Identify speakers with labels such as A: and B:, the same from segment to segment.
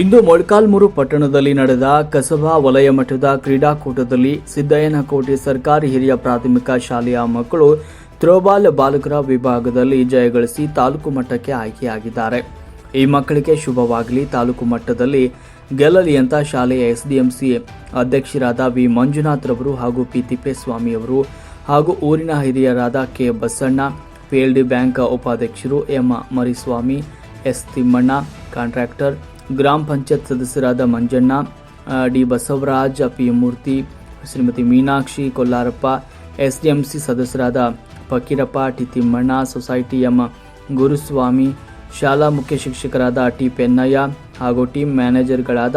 A: ಇಂದು ಮೊಳಕಾಲ್ಮೂರು ಪಟ್ಟಣದಲ್ಲಿ ನಡೆದ ಕಸಬಾ ವಲಯ ಮಟ್ಟದ ಕ್ರೀಡಾಕೂಟದಲ್ಲಿ ಸಿದ್ದಯ್ಯನಕೋಟೆ ಸರ್ಕಾರಿ ಹಿರಿಯ ಪ್ರಾಥಮಿಕ ಶಾಲೆಯ ಮಕ್ಕಳು ಥ್ರೋಬಾಲ್ ಬಾಲಕರ ವಿಭಾಗದಲ್ಲಿ ಜಯಗಳಿಸಿ ತಾಲೂಕು ಮಟ್ಟಕ್ಕೆ ಆಯ್ಕೆಯಾಗಿದ್ದಾರೆ. ಈ ಮಕ್ಕಳಿಗೆ ಶುಭವಾಗಲಿ. ತಾಲೂಕು ಮಟ್ಟದಲ್ಲಿ ಗೆಲ್ಲಲಿ ಅಂತ ಶಾಲೆಯ ಎಸ್ಡಿಎಂಸಿ ಅಧ್ಯಕ್ಷರಾದ ವಿ. ಮಂಜುನಾಥ್ರವರು ಹಾಗೂ ಪಿ. ತಿಪ್ಪೇಸ್ವಾಮಿಯವರು ಹಾಗೂ ಊರಿನ ಹಿರಿಯರಾದ ಕೆ. ಬಸಣ್ಣ ಪಿಎಲ್ಡಿ ಬ್ಯಾಂಕ್ ಉಪಾಧ್ಯಕ್ಷರು M. Mariswamy, S. Thimmanna, contractor ಗ್ರಾಮ ಪಂಚಾಯತ್ ಸದಸ್ಯರಾದ Manjanna D Basavaraj, P Murthy, Shrimati Meenakshi Kollarappa, SDMC ಸದಸ್ಯರಾದ Fakirappa T Thimmanna society M Guruswamy, ಶಾಲಾ ಮುಖ್ಯ ಶಿಕ್ಷಕರಾದ ಟಿ ಪೆನ್ನಯ್ಯ ಹಾಗೂ team ಮ್ಯಾನೇಜರ್ಗಳಾದ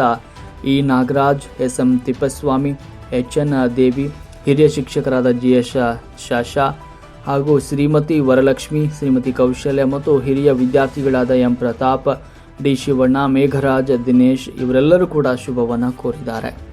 A: E Nagaraj S M Thippaswamy H N Devi, ಹಿರಿಯ ಶಿಕ್ಷಕರಾದ ಜಿ ಎಸ್ ಶಾಶಾ ಹಾಗೂ ಶ್ರೀಮತಿ ವರಲಕ್ಷ್ಮಿ, ಶ್ರೀಮತಿ ಕೌಶಲ್ಯ ಮತ್ತು ಹಿರಿಯ ವಿದ್ಯಾರ್ಥಿಗಳಾದ ಎಂ ಪ್ರತಾಪ್ ಡಿ ಶಿವಣ್ಣ ಮೇಘರಾಜ್ ದಿನೇಶ್ ಇವರೆಲ್ಲರೂ ಕೂಡ ಶುಭವನ್ನು ಕೋರಿದ್ದಾರೆ.